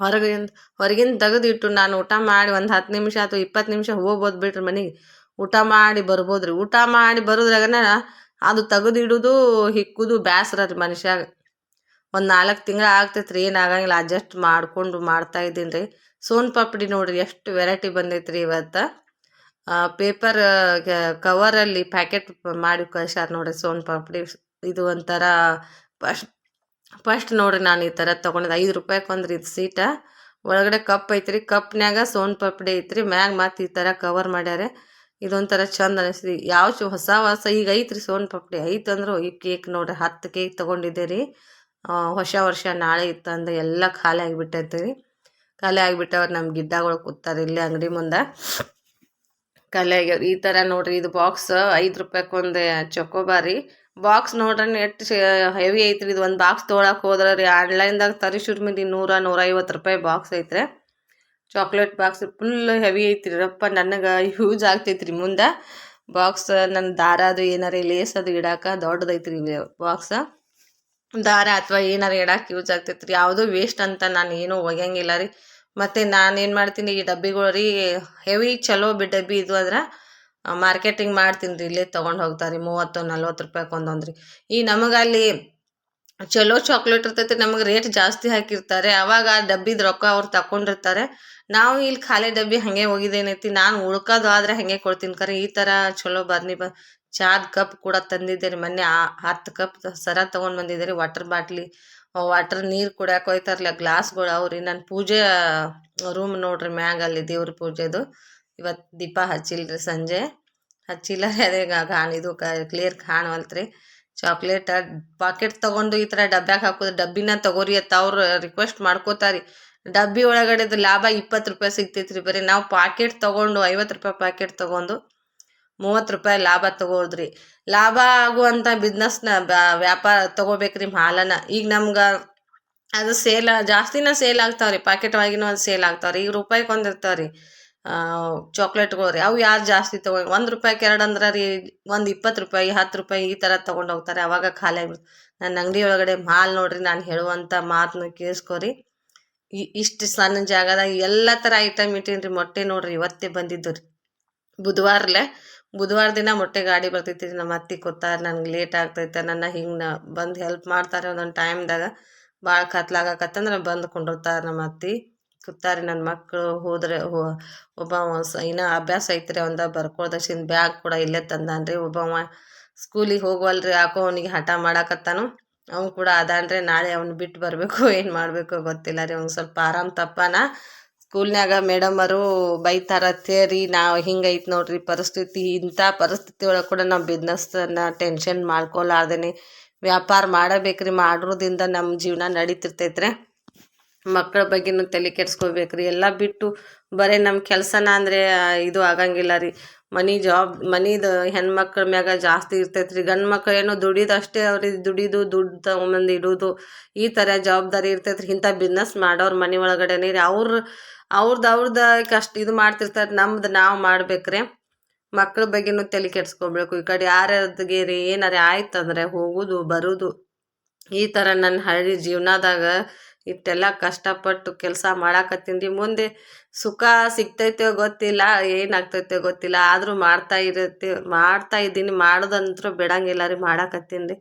ಹೊರಗಿಂದ ಹೊರಗಿಂದ ತೆಗೆದಿಟ್ಟು ನಾನು ಊಟ ಮಾಡಿ ಒಂದು ಹತ್ತು ನಿಮಿಷ ಅಥವಾ ಇಪ್ಪತ್ತು ನಿಮಿಷ ಹೋಗ್ಬೋದು ಬಿಡ್ರಿ ಮನೆಗೆ. ಊಟ ಮಾಡಿ ಬರ್ಬೋದು ರೀ ಊಟ ಮಾಡಿ ಬರೋದ್ರಾಗನ ಅದು ತೆಗೆದಿಡೋದು, ಹಿಕ್ಕುದು ಬ್ಯಾಸ್ರ ರೀ ಮನುಷ್ಯಾಗ ಒಂದು ನಾಲ್ಕು ತಿಂಗಳು ಆಗ್ತೈತೆ ರೀ ಏನು ಆಗಂಗಿಲ್ಲ. ಅಡ್ಜಸ್ಟ್ ಮಾಡಿಕೊಂಡು ಮಾಡ್ತಾ ಇದ್ದೀನಿ ರೀ ಸೋನ್ ಪಾಪಡಿ ನೋಡಿರಿ. ಎಷ್ಟು ವೆರೈಟಿ ಬಂದೈತೆ ರೀ ಇವತ್ತು. ಪೇಪರ್ ಕವರಲ್ಲಿ ಪ್ಯಾಕೆಟ್ ಮಾಡಿ ಕಳ್ಸ್ಯಾರ ನೋಡ್ರಿ, ಸೋನ್ ಪಾಪಡಿ ಇದು ಒಂಥರ ಫಸ್ಟ್ ಫಸ್ಟ್ ನೋಡ್ರಿ ನಾನು ಈ ಥರ ತಗೊಂಡಿದ್ದೆ ಐದು ರೂಪಾಯಿಗೆ ಒಂದು ಇದು ಸೀಟ. ಒಳಗಡೆ ಕಪ್ ಐತ್ರಿ ಕಪ್ನ್ಯಾಗ ಸೋನ್ ಪಾಪಡಿ ಐತ್ರಿ, ಮ್ಯಾಗ ಮತ್ತು ಈ ಥರ ಕವರ್ ಮಾಡ್ಯಾರೆ. ಇದೊಂಥರ ಚಂದ ಅನಿಸ್ತಿ. ಯಾವ ಹೊಸ ಹೊಸ ಈಗ ಐತ್ರಿ ಸೋನ್ ಪಾಪಡಿ ಐತಂದ್ರೆ ಈ ಕೇಕ್ ನೋಡ್ರಿ, ಹತ್ತು ಕೇಕ್ ತಗೊಂಡಿದ್ದೆ ರೀ. ಹೊಸ ವರ್ಷ ನಾಳೆ ಇತ್ತಂದ್ರೆ ಎಲ್ಲ ಖಾಲಿ ಆಗಿಬಿಟ್ಟೈತೆ ರೀ ಖಾಲಿ ಆಗಿಬಿಟ್ಟವ್ರು ನಮ್ಮ ಗಿಡ್ಡಗಳು ಕೂತಾರೆ ಇಲ್ಲೇ ಅಂಗಡಿ ಮುಂದೆ. ಆಗ್ಯಾವ ಈ ಥರ ನೋಡ್ರಿ, ಇದು ಬಾಕ್ಸ್ ಐದು ರೂಪಾಯಿಗೆ ಚೊಕೋಬಾರಿ ಬಾಕ್ಸ್ ನೋಡ್ರಿ ಎಷ್ಟು ಹೆವಿ ಐತ್ರಿ, ಇದು ಒಂದು ಬಾಕ್ಸ್ ತೊಗೊಳಕ್ಕೆ ಹೋದ್ರೆ ರೀ ಆನ್ಲೈನ್ದಾಗ ತರಿಸಿರ್ ಮೇಲೆ ನೂರ, ನೂರೈವತ್ತು ರೂಪಾಯಿ ಬಾಕ್ಸ್ ಐತ್ರಿ. ಚಾಕ್ಲೇಟ್ ಬಾಕ್ಸ್ ಫುಲ್ ಹೆವಿ ಐತ್ರಿ, ರಪ್ಪ ನನಗೆ ಯೂಸ್ ಆಗ್ತೈತ್ರಿ ಮುಂದೆ. ಬಾಕ್ಸ್ ನನ್ನ ದಾರ ಅದು ಏನಾರ ಲೇಸ್ ಅದು ಇಡಾಕ ದೊಡ್ಡದೈತ್ರಿ ಬಾಕ್ಸ್ ದಾರ ಅಥವಾ ಏನಾರ ಇಡಕ್ಕೆ ಯೂಸ್ ಆಗ್ತೈತ್ರಿ, ಯಾವುದೂ ವೇಸ್ಟ್ ಅಂತ ನಾನು ಏನೂ ಒಗ್ಯಂಗಿಲ್ಲ ರೀ. ಮತ್ತು ನಾನೇನು ಮಾಡ್ತೀನಿ, ಈ ಡಬ್ಬಿಗಳು ರೀ ಹೆವಿ ಚಲೋ ಬಿ ಡಬ್ಬಿ ಇದು ಅಂದ್ರೆ ಮಾರ್ಕೆಟಿಂಗ್ ಮಾಡ್ತೀನಿ ರೀ, ಇಲ್ಲೇ ತೊಗೊಂಡು ಹೋಗ್ತಾರೆ ಮೂವತ್ತು, ನಲ್ವತ್ತು ರೂಪಾಯಿಗೆ ಒಂದೊಂದು ರೀ ಈ ನಮಗೆ ಅಲ್ಲಿ ಚಲೋ ಚಾಕ್ಲೇಟ್ ಇರ್ತೈತೆ ನಮಗೆ ರೇಟ್ ಜಾಸ್ತಿ ಹಾಕಿರ್ತಾರೆ, ಅವಾಗ ಆ ಡಬ್ಬಿದ ರೊಕ್ಕ ಅವ್ರು ತಕೊಂಡಿರ್ತಾರೆ. ನಾವು ಇಲ್ಲಿ ಖಾಲಿ ಡಬ್ಬಿ ಹಾಗೆ ಹೋಗಿದ್ದೇನೈತಿ ನಾನು ಉಳ್ಕೋದು ಆದರೆ ಹಂಗೆ ಕೊಡ್ತೀನಿ. ಕರೆ ಈ ಥರ ಚಲೋ ಬರ್ನಿ ಬ ಚಾದ ಕಪ್ ಕೂಡ ತಂದಿದ್ದೆ ರೀ, ಮೊನ್ನೆ ಹತ್ತು ಕಪ್ ಸರ ತೊಗೊಂಡು ಬಂದಿದ್ದೆ ರೀ ವಾಟರ್ ಬಾಟ್ಲಿ ವಾಟರ್ ನೀರು ಕುಡಿಯಕ್ಕೆ ಹೋಯ್ತಾರಲ್ಲ ಗ್ಲಾಸ್ಗಳು ಅವ್ರಿ. ನನ್ನ ಪೂಜೆ ರೂಮ್ ನೋಡ್ರಿ ಮ್ಯಾಗ ಅಲ್ಲಿ ದೇವ್ರ ಪೂಜೆದು. ಇವತ್ತು ದೀಪ ಹಚ್ಚಿಲ್ರಿ ಸಂಜೆ. ಹಚ್ಚಿಲ್ಲ ಅದೇ ಇದು ಕ್ಲಿಯರ್ ಕಾಣವಲ್ತ್ರಿ. ಚಾಕ್ಲೇಟ್, ಪಾಕೆಟ್ ತೊಗೊಂಡು ಈ ಥರ ಡಬ್ಬ್ಯಾಗ ಹಾಕೋದು, ಡಬ್ಬಿನ ತಗೋರಿ ಅಂತ ಅವ್ರು ರಿಕ್ವೆಸ್ಟ್ ಮಾಡ್ಕೋತಾರೆ. ಡಬ್ಬಿ ಒಳಗಡೆದು ಲಾಭ ಇಪ್ಪತ್ತು ರೂಪಾಯಿ ಸಿಗ್ತೈತ್ರಿ ಬರೀ. ನಾವು ಪಾಕೆಟ್ ತಗೊಂಡು ಐವತ್ತು ರೂಪಾಯಿ ಪಾಕೆಟ್ ತೊಗೊಂಡು ಮೂವತ್ತು ರೂಪಾಯಿ ಲಾಭ ತಗೋದ್ರಿ. ಲಾಭ ಆಗುವಂಥ ಬಿಸ್ನೆಸ್ನ ವ್ಯಾಪಾರ ತೊಗೋಬೇಕ್ರಿ ಮಾಲನ. ಈಗ ನಮ್ಗೆ ಅದು ಸೇಲ್ ಜಾಸ್ತಿನ ಸೇಲ್ ಆಗ್ತಾವ್ರಿ. ಪ್ಯಾಕೆಟ್ ಒಳಗಿನ ಒಂದು ಸೇಲ್ ಆಗ್ತಾವ್ರಿ. ಈಗ ರೂಪಾಯಿಗೆ ಒಂದು ಇರ್ತಾವೆ ರೀ ಚಾಕ್ಲೇಟ್ಗಳು ರೀ ಅವು ಯಾರು ಜಾಸ್ತಿ ತಗೋ, ಒಂದು ರೂಪಾಯಿಗೆ ಎರಡು ಅಂದ್ರೆ ರೀ, ಒಂದು ಇಪ್ಪತ್ತು ರೂಪಾಯಿ, ಹತ್ತು ರೂಪಾಯಿ ಈ ಥರ ತೊಗೊಂಡು ಹೋಗ್ತಾರೆ. ಅವಾಗ ಖಾಲಿ ಆಗ್ಬಿಡ್ತು. ನನ್ನ ಅಂಗಡಿ ಒಳಗಡೆ ಮಾಲ್ ನೋಡ್ರಿ, ನಾನು ಹೇಳುವಂಥ ಮಾತನ್ನ ಕೇಳಿಸ್ಕೊರಿ. ಇಷ್ಟು ಸಣ್ಣ ಜಾಗದಾಗ ಎಲ್ಲ ಥರ ಐಟಮ್ ಇಟ್ಟೀನಿ ರೀ ಮೊಟ್ಟೆ ನೋಡ್ರಿ, ಇವತ್ತೇ ಬಂದಿದ್ದು ರೀ. ಬುಧವಾರಲೆ ಬುಧವಾರ ದಿನ ಮೊಟ್ಟೆ ಗಾಡಿ ಬರ್ತೈತಿ ನಮ್ಮ ಅತ್ತೆ ಕೊತ್ತಾರೆ ನನಗೆ ಲೇಟ್ ಆಗ್ತೈತೆ, ನನ್ನ ಹಿಂಗೆ ಬಂದು ಹೆಲ್ಪ್ ಮಾಡ್ತಾರೆ ಒಂದೊಂದು ಟೈಮ್ದಾಗ ಭಾಳ ಕತ್ಲಾಗಕತ್ತಂದ್ರೆ ಬಂದು ಕೊಂಡಿರ್ತಾರೆ ನಮ್ಮ ಅತ್ತೆ. ಕೂತಾರೆ ನನ್ನ ಮಕ್ಕಳು ಹೋದ್ರೆ ಒಬ್ಬವ ಸ, ಇನ್ನೂ ಅಭ್ಯಾಸ ಐತ್ರಿ ಅವಂದ ಬರ್ಕೊಳ್ದಕ್ಷಿಂದ ಬ್ಯಾಗ್ ಕೂಡ ಇಲ್ಲೇ ತಂದಾನ್ರಿ ಒಬ್ಬವ ಸ್ಕೂಲಿಗೆ ಹೋಗುವಲ್ರಿ, ಯಾಕೋ ಅವನಿಗೆ ಹಠ ಮಾಡಾಕತ್ತಾನು. ಅವ್ನು ಕೂಡ ಅದಾನ್ರಿ, ನಾಳೆ ಅವ್ನ ಬಿಟ್ಟು ಬರಬೇಕು, ಏನು ಮಾಡಬೇಕು ಗೊತ್ತಿಲ್ಲ ರೀ. ಅವ್ನು ಸ್ವಲ್ಪ ಆರಾಮ್ ತಪ್ಪನ. ಸ್ಕೂಲ್ನ್ಯಾಗ ಮೇಡಮರು ಬೈತಾರ ತೇರಿ ನಾವು ಹಿಂಗೈತೆ ನೋಡ್ರಿ ಪರಿಸ್ಥಿತಿ ಇಂಥ ಪರಿಸ್ಥಿತಿ ಒಳಗೆ ಕೂಡ ನಾವು ಬಿಸ್ನೆಸ್ಸನ್ನು ಟೆನ್ಷನ್ ಮಾಡ್ಕೊಲಾರ್ದೇ ವ್ಯಾಪಾರ ಮಾಡಬೇಕ್ರಿ, ಮಾಡೋದ್ರಿಂದ ನಮ್ಮ ಜೀವನ ನಡೀತಿರ್ತೈತ್ರಿ. ಮಕ್ಕಳ ಬಗ್ಗೆನೂ ತಲೆ ಕೆಡ್ಸ್ಕೊಬೇಕ್ರಿ. ಎಲ್ಲ ಬಿಟ್ಟು ಬರೀ ನಮ್ಮ ಕೆಲಸನ ಅಂದರೆ ಇದು ಆಗಂಗಿಲ್ಲ ರೀ. ಮನಿ ಜಾಬ್ ಮನಿದು ಹೆಣ್ಮಕ್ಳ ಮ್ಯಾಗ ಜಾಸ್ತಿ ಇರ್ತೈತ್ರಿ. ಗಂಡು ಮಕ್ಳು ಏನೋ ದುಡಿದಷ್ಟೇ ಅವ್ರಿಗೆ ದುಡಿದು ದುಡ್ಡು ತಗೊಂಬಂದು ಇಡೋದು. ಈ ಥರ ಜವಾಬ್ದಾರಿ ಇರ್ತೈತ್ರಿ. ಇಂಥ ಬಿಸ್ನೆಸ್ ಮಾಡೋರು ಮನೆ ಒಳಗಡೆನೇ ರೀ. ಅವ್ರು ಅವ್ರದ್ದು ಅವ್ರದ್ದು ಕಷ್ಟ ಇದು ಮಾಡ್ತಿರ್ತಾರೆ, ನಮ್ದು ನಾವು ಮಾಡ್ಬೇಕ್ರಿ. ಮಕ್ಳ ಬಗ್ಗೆನೂ ತಲೆ ಕೆಡ್ಸ್ಕೊಬೇಕು. ಈ ಕಡೆ ಯಾರ್ಯಾರ್ದಿಗೆ ರೀ ಏನಾರ ಆಯ್ತಂದ್ರೆ ಹೋಗೋದು, ಬರೋದು. ಈ ಥರ ನನ್ನ ಹಳ್ಳಿ ಜೀವನದಾಗ ಇಷ್ಟೆಲ್ಲ ಕಷ್ಟಪಟ್ಟು ಕೆಲಸ ಮಾಡಾಕತ್ತೀನಿ. ಮುಂದೆ ಸುಖ ಸಿಗ್ತೈತೋ ಗೊತ್ತಿಲ್ಲ, ಏನಾಗ್ತೈತೋ ಗೊತ್ತಿಲ್ಲ. ಆದರೂ ಮಾಡ್ತಾ ಇರುತ್ತೆ, ಮಾಡ್ತಾ ಇದ್ದೀನಿ. ಮಾಡೋದಂತರೂ ಬಿಡಂಗಿಲ್ಲ ರೀ ಮಾಡಾಕತ್ತೀನಿ ರೀ.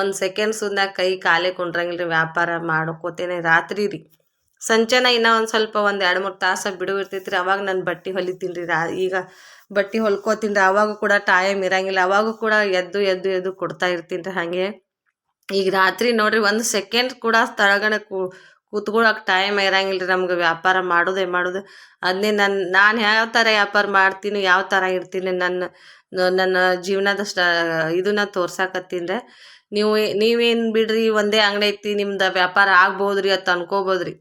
ಒಂದು ಸೆಕೆಂಡ್ ಸುದ್ನಾಗ ಕೈ ಕಾಲೇ ಕುಂಡ್ರಂಗಿಲ್ಲ ರೀ ವ್ಯಾಪಾರ ಮಾಡ್ಕೋತೇನೆ ರಾತ್ರಿ ರೀ. ಸಂಚೆನ ಇನ್ನೂ ಒಂದು ಸ್ವಲ್ಪ ಒಂದು ಎರಡು ಮೂರು ತಾಸು ಬಿಡುವು ಇರ್ತೈತೆ ರೀ ಅವಾಗ ನಾನು ಬಟ್ಟೆ ಹೊಲಿತೀನಿ ರೀ. ಈಗ ಬಟ್ಟೆ ಹೊಲ್ಕೋತೀನಿ ರೀ. ಅವಾಗೂ ಕೂಡ ಟೈಮ್ ಇರಂಗಿಲ್ಲ. ಅವಾಗೂ ಕೂಡ ಎದ್ದು ಎದ್ದು ಎದ್ದು ಕೊಡ್ತಾ ಇರ್ತೀನಿ ರೀ ಹಾಗೆ. ಈಗ ರಾತ್ರಿ ನೋಡ್ರಿ ಒಂದು ಸೆಕೆಂಡ್ ಕೂಡ ತಳಗಡೆ ಕೂ ಟೈಮ್ ಇರಂಗಿಲ್ಲ ರೀ ನಮ್ಗೆ ವ್ಯಾಪಾರ ಮಾಡೋದೇ, ಮಾಡೋದು. ಅದನ್ನೇ ನನ್ನ ನಾನು ಯಾವ ಥರ ವ್ಯಾಪಾರ ಮಾಡ್ತೀನಿ, ಯಾವ ಥರ ಇರ್ತೀನಿ ನನ್ನ ನನ್ನ ಜೀವನದ ಇದನ್ನ ತೋರ್ಸಾಕತ್ತೀನಿ ರೀ. ನೀವು ನೀವೇನು ಬಿಡ್ರಿ, ಒಂದೇ ಅಂಗಡಿ ಐತಿ, ನಿಮ್ದು ವ್ಯಾಪಾರ ಆಗ್ಬೋದ್ರಿ ಅಂತ ಅನ್ಕೋಬೋದು ರೀ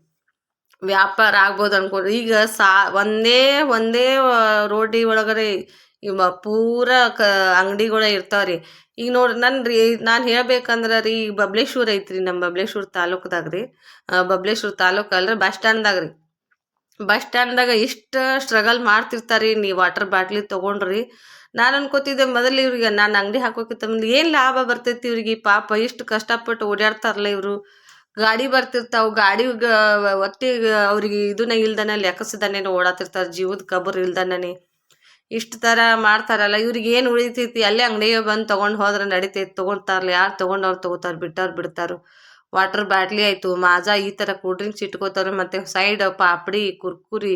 ವ್ಯಾಪಾರ ಆಗ್ಬೋದು ಅನ್ಕೊಂಡು ಈಗ ಸಾ, ಒಂದೇ ಒಂದೇ ರೋಡಿ ಒಳಗಡೆ ಇವ ಪೂರ ಕ, ಅಂಗಡಿಗಳೇ ಇರ್ತಾವೆ ರೀ. ಈಗ ನೋಡ್ರಿ ನನ್ನ ರೀ, ನಾನು ಹೇಳ್ಬೇಕಂದ್ರೆ ರೀ, ಈಗ ಬಬ್ಲೇಶ್ವರ ಐತ್ರಿ ನಮ್ಮ ಬಬ್ಲೇಶ್ವರ ತಾಲೂಕ್ದಾಗ ರೀ. ಬಬ್ಲೇಶ್ವರ ತಾಲೂಕು ಅಲ್ರಿ, ಬಸ್ ಸ್ಟ್ಯಾಂಡ್ದಾಗ ರೀ. ಬಸ್ ಸ್ಟ್ಯಾಂಡ್ದಾಗ ಇಷ್ಟು ಸ್ಟ್ರಗಲ್ ಮಾಡ್ತಿರ್ತಾರೆ ರೀ ನೀವು ವಾಟರ್ ಬಾಟ್ಲಿ ತೊಗೊಂಡ್ರಿ. ನಾನು ಅನ್ಕೋತಿದ್ದೆ ಮೊದಲು ಇವ್ರಿಗೆ, ನಾನು ಅಂಗಡಿ ಹಾಕೋಕ್ಕಿಂತ ಮುಂದೆ ಏನು ಲಾಭ ಬರ್ತೈತಿ ಇವ್ರಿಗೆ? ಪಾಪ ಇಷ್ಟು ಕಷ್ಟಪಟ್ಟು ಓಡಾಡ್ತಾರಲ್ಲ ಇವರು. ಗಾಡಿ ಬರ್ತಿರ್ತಾವೆ, ಗಾಡಿ ಒತ್ತಿ ಅವ್ರಿಗೆ ಇದನ್ನ ಇಲ್ದನ ಲೆಕ್ಕಸದನೇನು ಓಡಾತಿರ್ತಾರ ಜೀವದ ಕಬರ್ ಇಲ್ದನೇ ಇಷ್ಟು ಥರ ಮಾಡ್ತಾರಲ್ಲ, ಇವ್ರಿಗೆ ಏನು ಉಳಿತೈತಿ? ಅಲ್ಲೇ ಅಂಗಡಿಗೆ ಬಂದು ತೊಗೊಂಡು ಹೋದ್ರೆ ನಡಿತೈತಿ. ತೊಗೊಳ್ತಾರಲ್ಲ ಯಾರು ತೊಗೊಂಡವ್ರು ತೊಗೋತಾರೆ, ಬಿಟ್ಟವ್ರು ಬಿಡ್ತಾರೆ. ವಾಟರ್ ಬಾಟ್ಲಿ ಆಯಿತು, ಮಾಜಾ ಈ ಥರ ಕೂಲ್ ಡ್ರಿಂಕ್ಸ್ ಇಟ್ಕೋತಾರೆ, ಮತ್ತು ಸೈಡ್ ಪಾಪಡಿ, ಕುರ್ಕುರಿ,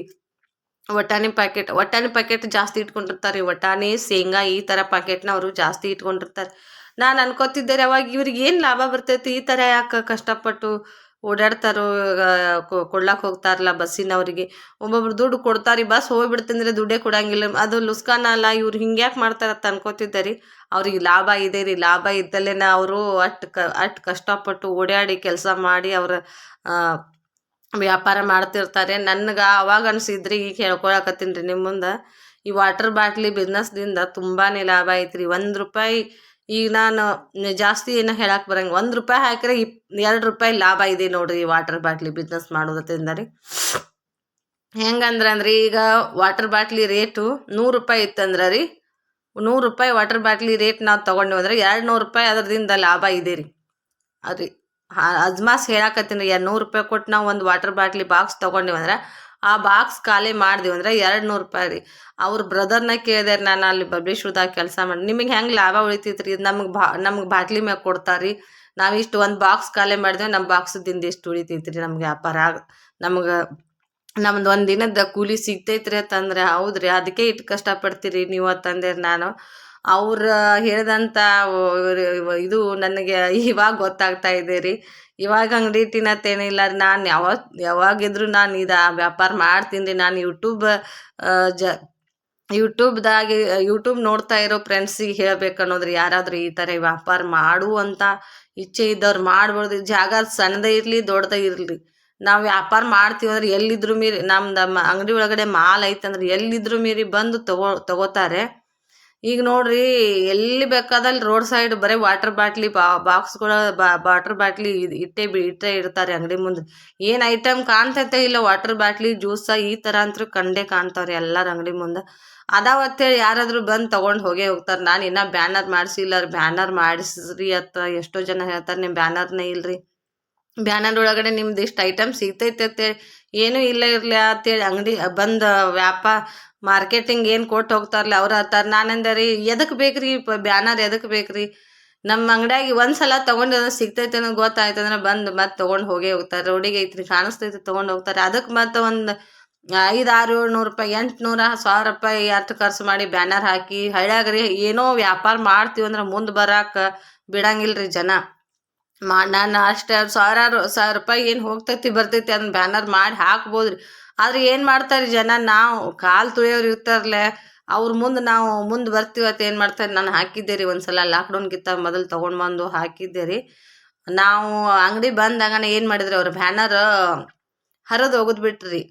ವಟಾಣಿ ಪ್ಯಾಕೆಟ್. ವಟಾಣಿ ಪ್ಯಾಕೆಟ್ ಜಾಸ್ತಿ ಇಟ್ಕೊಂಡಿರ್ತಾರೆ ವಟಾಣಿ, ಶೇಂಗಾ ಈ ಥರ ಪ್ಯಾಕೆಟ್ನ ಅವರು ಜಾಸ್ತಿ ಇಟ್ಕೊಂಡಿರ್ತಾರೆ. ನಾನು ಅನ್ಕೋತಿದ್ದೆ ಅವಾಗ ಇವ್ರಿಗೆ ಏನು ಲಾಭ ಬರ್ತೈತಿ? ಈ ಥರ ಯಾಕೆ ಕಷ್ಟಪಟ್ಟು ಓಡಾಡ್ತಾರೋ ಕೊಡ್ಲಾಕ್ ಹೋಗ್ತಾರಲ್ಲ ಬಸ್ಸಿನವರಿಗೆ. ಒಬ್ಬೊಬ್ರು ದುಡ್ಡು ಕೊಡ್ತಾರೆ ಬಸ್ ಹೋಗ್ಬಿಡ್ತಂದ್ರೆ ದುಡ್ಡೇ ಕೊಡಂಗಿಲ್ಲ. ಅದು ಲುಸ್ಕಾನ ಅಲ್ಲ, ಇವ್ರು ಹಿಂಗೆ ಯಾಕೆ ಮಾಡ್ತಾರೆ ಅಂತ ರೀ. ಅವ್ರಿಗೆ ಲಾಭ ಇದೆ ರೀ, ಲಾಭ ಇದ್ದಲ್ಲೇನ ಅವರು ಅಷ್ಟು ಕ, ಅಷ್ಟು ಕಷ್ಟಪಟ್ಟು ಓಡಾಡಿ ಕೆಲಸ ಮಾಡಿ ಅವ್ರ ವ್ಯಾಪಾರ ಮಾಡ್ತಿರ್ತಾರೆ. ನನಗೆ ಅವಾಗ ಅನಿಸಿದ್ರಿ, ಈಗ ಹೇಳ್ಕೊಳಕತ್ತೀನಿ ರೀ ನಿಮ್ಮ ಮುಂದೆ. ಈ ವಾಟರ್ ಬಾಟ್ಲಿ ಬಿಸ್ನೆಸ್ದಿಂದ ತುಂಬಾ ಲಾಭ ಐತ್ರಿ. ಒಂದು ರೂಪಾಯಿ ಈಗ ನಾನು ಜಾಸ್ತಿ ಏನು ಹೇಳಕ್ಕೆ ಬರಂಗ ಒಂದು ರೂಪಾಯಿ ಹಾಕಿದ್ರೆ ಇಪ್ ಎರಡು ರೂಪಾಯಿ ಲಾಭ ಇದೆ ನೋಡ್ರಿ ವಾಟರ್ ಬಾಟ್ಲಿ ಬಿಸ್ನೆಸ್ ಮಾಡೋದ್ರಿಂದ ರೀ ಹೆಂಗಂದ್ರೆ ಅಂದ್ರೆ ಈಗ ವಾಟರ್ ಬಾಟ್ಲಿ ರೇಟು ನೂರು ರೂಪಾಯಿ ಇತ್ತಂದ್ರೆ ರೀ, ನೂರು ರೂಪಾಯಿ ವಾಟರ್ ಬಾಟ್ಲಿ ರೇಟ್ ನಾವು ತೊಗೊಂಡು ಅಂದ್ರೆ ಎರಡು ನೂರು ರೂಪಾಯಿ ಅದರದಿಂದ ಲಾಭ ಇದೆ ರೀ. ಅದ್ರಿ ಅಜ್ಮಾಸ್ ಹೇಳಕತ್ತೀನಿ ಎರಡು ನೂರು ರೂಪಾಯಿ ಕೊಟ್ಟು ನಾವು ಒಂದು ವಾಟರ್ ಬಾಟ್ಲಿ ಬಾಕ್ಸ್ ತೊಗೊಂಡಿವಂದ್ರೆ ಆ ಬಾಕ್ಸ್ ಖಾಲಿ ಮಾಡಿದೆವು ಅಂದ್ರೆ ಎರಡು ನೂರು ರೂಪಾಯಿ ರೀ. ಅವ್ರ ಬ್ರದರ್ನ ಕೇಳಿದೆ ನಾನು ಅಲ್ಲಿ ಬಬ್ಲೇಶ್ವರದಾಗ ಕೆಲಸ ಮಾಡಿ, ನಿಮಗೆ ಹೆಂಗೆ ಲಾಭ ಉಳಿತೈತೆ ರೀ? ನಮಗೆ ಬಾ, ನಮ್ಗೆ ಬಾಟ್ಲಿ ಮ್ಯಾಗ ಕೊಡ್ತಾರೆ ನಾವು ಇಷ್ಟು ಒಂದು ಬಾಕ್ಸ್ ಖಾಲಿ ಮಾಡಿದ್ವಿ ನಮ್ಮ ಬಾಕ್ಸದಿಂದ ಇಷ್ಟು ಉಳಿತೈತೆ ರೀ ನಮ್ಗೆ ವ್ಯಾಪಾರ ನಮ್ಗೆ ನಮ್ದು ಒಂದು ದಿನದ ಕೂಲಿ ಸಿಗ್ತೈತ್ರಿ ಅಂತಂದ್ರೆ ಹೌದ್ರಿ ಅದಕ್ಕೆ ಇಟ್ಟು ಕಷ್ಟಪಡ್ತೀರಿ ನೀವು ಅಂತಂದೆ ನಾನು. ಅವ್ರು ಹೇಳ್ದಂಥ ಇದು ನನಗೆ ಇವಾಗ ಗೊತ್ತಾಗ್ತಾ ಇದೆ ರೀ. ಇವಾಗ ಅಂಗಡಿ ತಿನ್ನತ್ತೇನಿಲ್ಲ ರೀ. ನಾನು ಯಾವ ಯಾವಾಗಿದ್ರು ನಾನು ಇದು ವ್ಯಾಪಾರ ಮಾಡ್ತೀನಿ ರೀ. ನಾನು ಯೂಟ್ಯೂಬ್ ಜ ಯೂಟ್ಯೂಬ್ದಾಗಿ ಯೂಟ್ಯೂಬ್ ನೋಡ್ತಾ ಇರೋ ಫ್ರೆಂಡ್ಸಿಗೆ ಹೇಳ್ಬೇಕು ಅನ್ನೋದ್ರಿ. ಯಾರಾದರೂ ಈ ಥರ ವ್ಯಾಪಾರ ಮಾಡು ಅಂತ ಇಚ್ಛೆ ಇದ್ದವ್ರು ಮಾಡ್ಬೋದು. ಜಾಗ ಸಣ್ಣದೇ ಇರಲಿ, ದೊಡ್ಡದೇ ಇರಲಿ. ನಾವು ವ್ಯಾಪಾರ ಮಾಡ್ತೀವಿ ಅಂದ್ರೆ ಎಲ್ಲಿದ್ರು ಮೀರಿ, ನಮ್ದು ಅಂಗಡಿ ಒಳಗಡೆ ಮಾಲ್ ಐತಂದ್ರೆ ಎಲ್ಲಿದ್ರು ಮೀರಿ ಬಂದು ತಗೋ, ತಗೋತಾರೆ. ಈಗ ನೋಡ್ರಿ ಎಲ್ಲಿ ಬೇಕಾದಲ್ಲಿ ರೋಡ್ ಸೈಡ್ ಬರೀ ವಾಟರ್ ಬಾಟ್ಲಿ ಬಾ ಬಾ ವಾಟರ್ ಬಾಟ್ಲಿ ಇಟ್ಟೇ ಇಟ್ಟೇ ಇರ್ತಾರೆ ಅಂಗಡಿ ಮುಂದೆ. ಏನು ಐಟಮ್ ಕಾಣ್ತೈತೆ ಇಲ್ಲ ವಾಟರ್ ಬಾಟ್ಲಿ ಜ್ಯೂಸ ಈ ಥರ ಅಂತೂ ಕಂಡೇ ಕಾಣ್ತಾವ್ರಿ ಎಲ್ಲಾರ ಅಂಗಡಿ ಮುಂದೆ. ಅದಾವತ್ತೇಳಿ ಯಾರಾದರೂ ಬಂದು ತೊಗೊಂಡು ಹೋಗೇ ಹೋಗ್ತಾರೆ. ನಾನು ಇನ್ನೂ ಬ್ಯಾನರ್ ಮಾಡಿಸಿಲ್ಲ, ಬ್ಯಾನರ್ ಮಾಡಿಸ್ರಿ ಅಂತ ಎಷ್ಟೋ ಜನ ಹೇಳ್ತಾರೆ ನಿಮ್ಮ ಬ್ಯಾನರ್ನೇ ಇಲ್ರಿ. ಬ್ಯಾನರ್ ಒಳಗಡೆ ನಿಮ್ದು ಇಷ್ಟು ಐಟಮ್ ಸಿಗ್ತೈತೆ ಅಂತೇಳಿ ಏನೂ ಇಲ್ಲ ಇರಲಿ ಅಂತೇಳಿ ಅಂಗಡಿ ಬಂದು ವ್ಯಾಪಾರ ಮಾರ್ಕೆಟಿಂಗ್ ಏನು ಕೊಟ್ಟು ಹೋಗ್ತಾರಲ್ಲ ಅವ್ರು ಹತ್ತಾರ ನಾನಂದೆ ರೀ ಎದಕ್ಕೆ ಬೇಕು ಬ್ಯಾನರ್ ಎದಕ್ಕೆ ಬೇಕು ರೀ ನಮ್ಮ ಅಂಗಡಿಯಾಗಿ ಒಂದು ಸಲ ತೊಗೊಂಡು ಸಿಗ್ತೈತೆ ಅನ್ನೋದು ಗೊತ್ತಾಯ್ತು ಅಂದ್ರೆ ಬಂದು ಮತ್ತೆ ತೊಗೊಂಡು ಹೋಗೇ ಹೋಗ್ತಾರೆ. ರೋಡಿಗೆ ಐತ್ರಿ, ಕಾಣಿಸ್ತೈತೆ ತೊಗೊಂಡು ಹೋಗ್ತಾರೆ. ಅದಕ್ಕೆ ಮತ್ತೆ ಒಂದು ಐದು ಆರು ಏಳು ನೂರು ರೂಪಾಯಿ ಎಂಟುನೂರ ಸಾವಿರ ರೂಪಾಯಿ ಅಷ್ಟು ಖರ್ಚು ಮಾಡಿ ಬ್ಯಾನರ್ ಹಾಕಿ ಹಳ್ಳ್ಯಾಗ ಏನೋ ವ್ಯಾಪಾರ ಮಾಡ್ತೀವಿ ಅಂದ್ರೆ ಮುಂದೆ ಬರಕ್ಕೆ ಬಿಡಂಗಿಲ್ಲ ರೀ ಜನ. ಮಾ, ನಾನು ಅಷ್ಟು ಸಾವಿರಾರು, ಸಾವಿರ ರೂಪಾಯಿ ಏನು ಹೋಗ್ತೈತಿ ಬರ್ತೈತಿ ಅಂದ್ ಬ್ಯಾನರ್ ಮಾಡಿ ಹಾಕ್ಬೋದ್ರಿ. ಆದ್ರೆ ಏನು ಮಾಡ್ತಾರೆ ಜನ, ನಾವು ಕಾಲು ತುಳಿಯೋರು ಇರ್ತಾರಲ್ಲ ಅವ್ರ ಮುಂದೆ ನಾವು ಮುಂದೆ ಬರ್ತೀವತ್ತು ಏನು ಮಾಡ್ತಾರೆ, ನಾನು ಹಾಕಿದ್ದೆ ರೀ ಒಂದು ಸಲ ಲಾಕ್ಡೌನ್ಗಿಂತ ಮೊದಲು ತೊಗೊಂಡು ಬಂದು ಹಾಕಿದ್ದೆ ರೀ ನಾವು ಅಂಗಡಿ ಬಂದಾಗನ ಏನು ಮಾಡಿದ್ರಿ, ಅವ್ರ ಬ್ಯಾನರ್ ಹರಿದು ಹೋಗದ್ ಬಿಟ್ರಿ.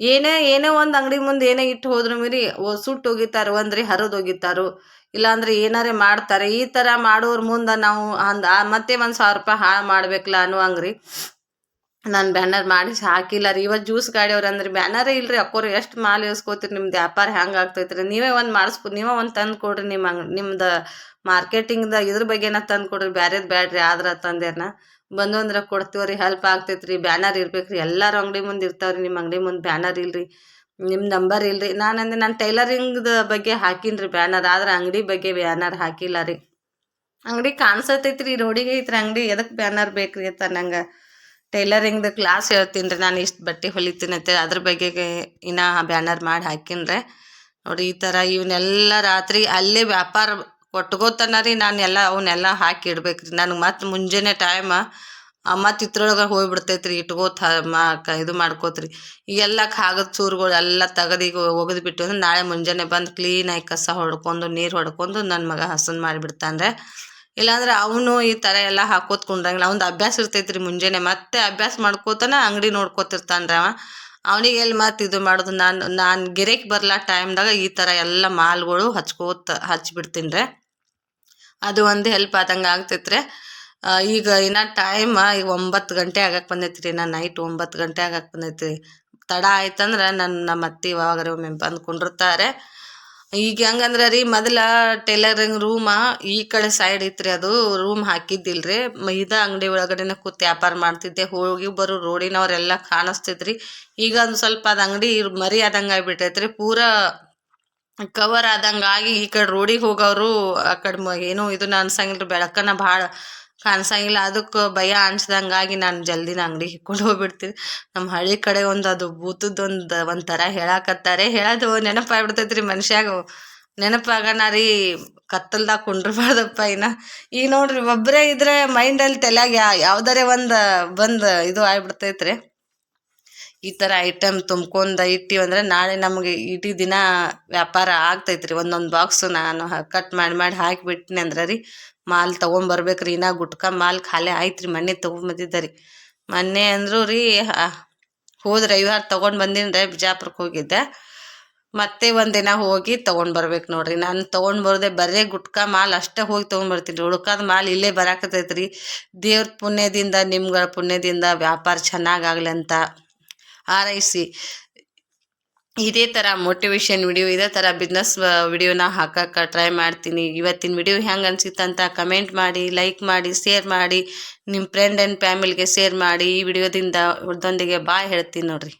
ಏನೇ ಏನೇ ಒಂದು ಅಂಗಡಿ ಮುಂದೆ ಏನೇ ಇಟ್ಟು ಹೋದ್ರು ಮೀರಿ ಸುಟ್ಟು ಒಗಿತಾರೋ ಒಂದ್ರಿ ಹರಿದು ಒಗಿತಾರೋ ಇಲ್ಲಾಂದ್ರೆ ಏನಾರೇ ಮಾಡ್ತಾರೆ, ಈ ಥರ ಮಾಡೋರ್ ಮುಂದೆ ನಾವು ಅಂದ ಮತ್ತೆ ಒಂದು ಸಾವಿರ ರೂಪಾಯಿ ಹಾಳು ಮಾಡ್ಬೇಕಲ್ಲ ಅನ್ನುವಂಗ್ರಿ ನಾನು ಬ್ಯಾನರ್ ಮಾಡಿ ಹಾಕಿಲ್ಲ ರೀ. ಇವತ್ತು ಜ್ಯೂಸ್ ಗಾಡಿಯವ್ರು ಅಂದ್ರೆ, ಬ್ಯಾನರೇ ಇಲ್ರಿ ಅಕ್ಕೋರು ಎಷ್ಟು ಮಾಲ್ ಇಸ್ಕೋತೀರಿ ನಿಮ್ದು ವ್ಯಾಪಾರ ಹೆಂಗೆ ಆಗ್ತೈತ್ರಿ? ನೀವೇ ಒಂದು ಮಾಡಿಸ್ಕೊ ನೀವೇ ಒಂದು ತಂದು ಕೊಡ್ರಿ ನಿಮ್ಮ ನಿಮ್ದು ದ ಇದ್ರ ಬಗ್ಗೆನ ತಂದು ಕೊಡ್ರಿ. ಬ್ಯಾರೇದು ಬ್ಯಾಡ್ರಿ, ಆದ್ರ ತಂದೇನ ಬಂದು ಅಂದ್ರೆ ಕೊಡ್ತೀವ್ರಿ, ಹೆಲ್ಪ್ ಆಗ್ತೈತ್ರಿ, ಬ್ಯಾನರ್ ಇರ್ಬೇಕು ರೀ ಎಲ್ಲರೂ ಅಂಗಡಿ ಮುಂದೆ ಇರ್ತಾವ್ರಿ ನಿಮ್ಮ ಅಂಗಡಿ ಮುಂದೆ ಬ್ಯಾನರ್ ಇಲ್ರಿ. ನಿಮ್ಮ ನಂಬರ್ ಇಲ್ರಿ. ನಾನು ಅಂದ್ರೆ ನಾನು ಟೈಲರಿಂಗ್ದ ಬಗ್ಗೆ ಹಾಕೀನಿ ರೀ ಬ್ಯಾನರ್ ಆದ್ರೆ ಅಂಗಡಿ ಬಗ್ಗೆ ಬ್ಯಾನರ್ ಹಾಕಿಲ್ಲ ರೀ. ಅಂಗಡಿ ಕಾಣಿಸತೈತ್ರಿ ರೋಡಿಗೆ ಐತ್ರಿ ಅಂಗಡಿ. ಎದಕ್ಕೆ ಬ್ಯಾನರ್ ಬೇಕ್ರಿ ಅಂತ ನಂಗೆ ಟೈಲರಿಂಗ್ದು ಕ್ಲಾಸ್ ಹೇಳ್ತೀನಿ ರೀ ನಾನು ಇಷ್ಟು ಬಟ್ಟೆ ಹೊಲಿತೀನಂತೆ ಅದ್ರ ಬಗ್ಗೆ ಇನ್ನ ಬ್ಯಾನರ್ ಮಾಡಿ ಹಾಕಿನ್ರೆ. ರೀ ನೋಡಿ, ಈ ಥರ ಇವನ್ನೆಲ್ಲ ರಾತ್ರಿ ಅಲ್ಲೇ ವ್ಯಾಪಾರ ಕೊಟ್ಕೋತನ ರೀ. ನಾನು ಎಲ್ಲ ಅವನ್ನೆಲ್ಲ ಹಾಕಿ ಇಡ್ಬೇಕು ರೀ ನನಗೆ ಮತ್ತೆ ಮುಂಜಾನೆ ಟೈಮ ಮತ್ತು ಇದ್ರೊಳಗೆ ಹೋಗ್ಬಿಡ್ತೈತ್ರಿ, ಇಟ್ಕೋತ ಮಾ, ಕ, ಇದು ಮಾಡ್ಕೋತ್ರಿ. ಈಗೆಲ್ಲ ಕಾಗದ ಚೂರುಗಳು ಎಲ್ಲ ತೆಗೆದು ಈಗ ಒಗೆದು ಬಿಟ್ಟು ಅಂದ್ರೆ ನಾಳೆ ಮುಂಜಾನೆ ಬಂದು ಕ್ಲೀನಾಗಿ ಕಸ ಹೊಡ್ಕೊಂಡು, ನೀರು ಹೊಡ್ಕೊಂಡು ನನ್ನ ಮಗ ಹಸನ್ ಮಾಡಿಬಿಡ್ತಾನೆ ಇಲ್ಲಾಂದ್ರೆ ಅವನು ಈ ಥರ ಎಲ್ಲ ಹಾಕೋತ್ ಕುಂಡ್ರಂಗಿಲ್ಲ. ಅವ್ನ್ದು ಅಭ್ಯಾಸ ಇರ್ತೈತ್ರಿ ಮುಂಜಾನೆ. ಮತ್ತೆ ಅಭ್ಯಾಸ ಮಾಡ್ಕೋತಾನ ಅಂಗಡಿ ನೋಡ್ಕೋತಿರ್ತಾನ್ರ ಅವ. ಅವನಿಗೆ ಎಲ್ಲಿ ಮತ್ತೆ ಇದು ಮಾಡೋದು? ನಾನು ನಾನು ಗಿರೇಕ್ ಬರ್ಲಾ ಟೈಮ್ದಾಗ ಈ ಥರ ಎಲ್ಲ ಮಾಲ್ಗಳು ಹಚ್ಕೋತ ಹಚ್ಬಿಡ್ತೀನಿ ರೀ ಅದು ಒಂದು ಹೆಲ್ಪ್ ಆದಂಗೆ ಆಗ್ತೈತೆ ರೀ ಈಗ ಇನ್ನು ಟೈಮ್ ಈಗ ಒಂಬತ್ತು ಗಂಟೆ ಆಗಕ್ಕೆ ಬಂದೈತೆ ರೀ ನೈಟ್ ಒಂಬತ್ತು ಗಂಟೆ ಆಗಕ್ಕೆ ಬಂದೈತಿ ತಡ ಆಯ್ತಂದ್ರೆ ನನ್ನ ನಮ್ಮ ಅತ್ತೆ ಯಾವಾಗಾರ ಒಮ್ಮೆ ಬಂದು ಕುಂಡಿರ್ತಾರೆ. ಈಗ ಹೆಂಗಂದ್ರೆ ರೀ, ಮೊದಲ ಟೈಲರಿಂಗ್ ರೂಮ ಈ ಕಡೆ ಸೈಡ್ ಇತ್ತು ಅದು ರೂಮ್ ಹಾಕಿದ್ದಿಲ್ರಿ. ಮೈದ ಅಂಗಡಿ ಒಳಗಡೆನೆ ಕೂತ್ ವ್ಯಾಪಾರ ಮಾಡ್ತಿದ್ದೆ ಹೋಗಿ ಬರೋ ರೋಡಿನವರೆಲ್ಲ ಕಾಣಿಸ್ತಿದ್ರಿ. ಈಗ ಒಂದು ಸ್ವಲ್ಪ ಅದು ಅಂಗಡಿ ಮರಿ ಆದಂಗೆ ಆಗ್ಬಿಟ್ಟೈತ್ರಿ, ಪೂರ ಕವರ್ ಆದಂಗಾಗಿ ಈ ಕಡೆ ರೋಡಿಗೆ ಹೋಗೋರು ಆ ಕಡೆ ಏನೂ ಇದನ್ನ ಅನ್ಸಂಗಿಲ್ಲ ಬೆಳಕನ್ನ ಭಾಳ ಕಾಣಿಸಂಗಿಲ್ಲ. ಅದಕ್ಕೆ ಭಯ ಅನ್ಸ್ದಂಗಾಗಿ ನಾನು ಜಲ್ದಿನ ಅಂಗಡಿ ಹಿಕ್ಕೊಂಡು ಹೋಗ್ಬಿಡ್ತೀನಿ. ನಮ್ಮ ಹಳ್ಳಿ ಕಡೆ ಒಂದು ಅದು ಭೂತದ್ದೊಂದು ಒಂಥರ ಹೇಳಾಕತ್ತಾರೆ. ಹೇಳೋದು ನೆನಪಾಗ್ಬಿಡ್ತೈತೆ ರೀ ಮನುಷ್ಯಾಗ. ನೆನಪಾಗಣ ರೀ, ಕತ್ತಲ್ದಾಗ ಕುಂಡ್ರಬಾರ್ದಪ್ಪ ಇನ್ನು. ಈಗ ನೋಡ್ರಿ ಒಬ್ಬರೇ ಇದ್ರೆ ಮೈಂಡಲ್ಲಿ ತಲೆಯಾಗ ಯಾ, ಯಾವ್ದಾರೆ ಒಂದು, ಬಂದು ಇದು ಆಗ್ಬಿಡ್ತೈತ್ರಿ. ಈ ಥರ ಐಟಮ್ ತುಂಬ್ಕೊಂಡ ಇಟ್ಟಿವಂದ್ರೆ ನಾಳೆ ನಮಗೆ ಇಡೀ ದಿನ ವ್ಯಾಪಾರ ಆಗ್ತೈತ್ರಿ. ಒಂದೊಂದು ಬಾಕ್ಸು ನಾನು ಕಟ್ ಮಾಡಿ ಮಾಡಿ ಹಾಕಿಬಿಟ್ನಿ ಅಂದ್ರೆ ರೀ ಮಾಲ್ ತೊಗೊಂಬರ್ಬೇಕು ರೀ ಇನ್ನ ಗುಟ್ಕ ಮಾಲ್ ಖಾಲಿ ಆಯ್ತು ರೀ ಮೊನ್ನೆ ತೊಗೊಂಬಂದಿದ್ದೆ ರೀ ಮೊನ್ನೆ ಅಂದ್ರು ರೀ ಹೋದ ರವಿವಾರ ತೊಗೊಂಡು ಬಂದೀನಿ ರೀ ಬಿಜಾಪುರಕ್ಕೆ ಹೋಗಿದ್ದೆ. ಮತ್ತೆ ಒಂದಿನ ಹೋಗಿ ತೊಗೊಂಡು ಬರ್ಬೇಕು ನೋಡ್ರಿ. ನಾನು ತೊಗೊಂಡು ಬರೋದೆ ಬರೇ ಗುಟ್ಕಾ ಮಾಲ್, ಅಷ್ಟೇ ಹೋಗಿ ತೊಗೊಂಡ್ಬರ್ತೀನಿ ಉಳ್ಕಾದ ಮಾಲ್ ಇಲ್ಲೇ ಬರಾಕತೈತೆ ರೀ ದೇವ್ರ ಪುಣ್ಯದಿಂದ, ನಿಮ್ಗಳ ಪುಣ್ಯದಿಂದ ವ್ಯಾಪಾರ ಚೆನ್ನಾಗಾಗಲಿ ಅಂತ ಹಾರೈಸಿ ಇದೇ ಥರ ಮೋಟಿವೇಶನ್ ವಿಡಿಯೋ ಇದೇ ಥರ ಬಿಸ್ನೆಸ್ ವಿಡಿಯೋನ ಹಾಕಕ್ಕೆ ಟ್ರೈ ಮಾಡ್ತೀನಿ. ಇವತ್ತಿನ ವಿಡಿಯೋ ಹೆಂಗೆ ಅನಿಸುತ್ತಂತ ಕಮೆಂಟ್ ಮಾಡಿ ಲೈಕ್ ಮಾಡಿ ಶೇರ್ ಮಾಡಿ ನಿಮ್ಮ ಫ್ರೆಂಡ್ ಆ್ಯಂಡ್ ಫ್ಯಾಮಿಲಿಗೆ ಶೇರ್ ಮಾಡಿ, ಈ ವಿಡಿಯೋದಿಂದ ಉಳ್ದೊಂದಿಗೆ ಬಾಯ್ ಹೇಳ್ತೀನಿ ನೋಡಿರಿ.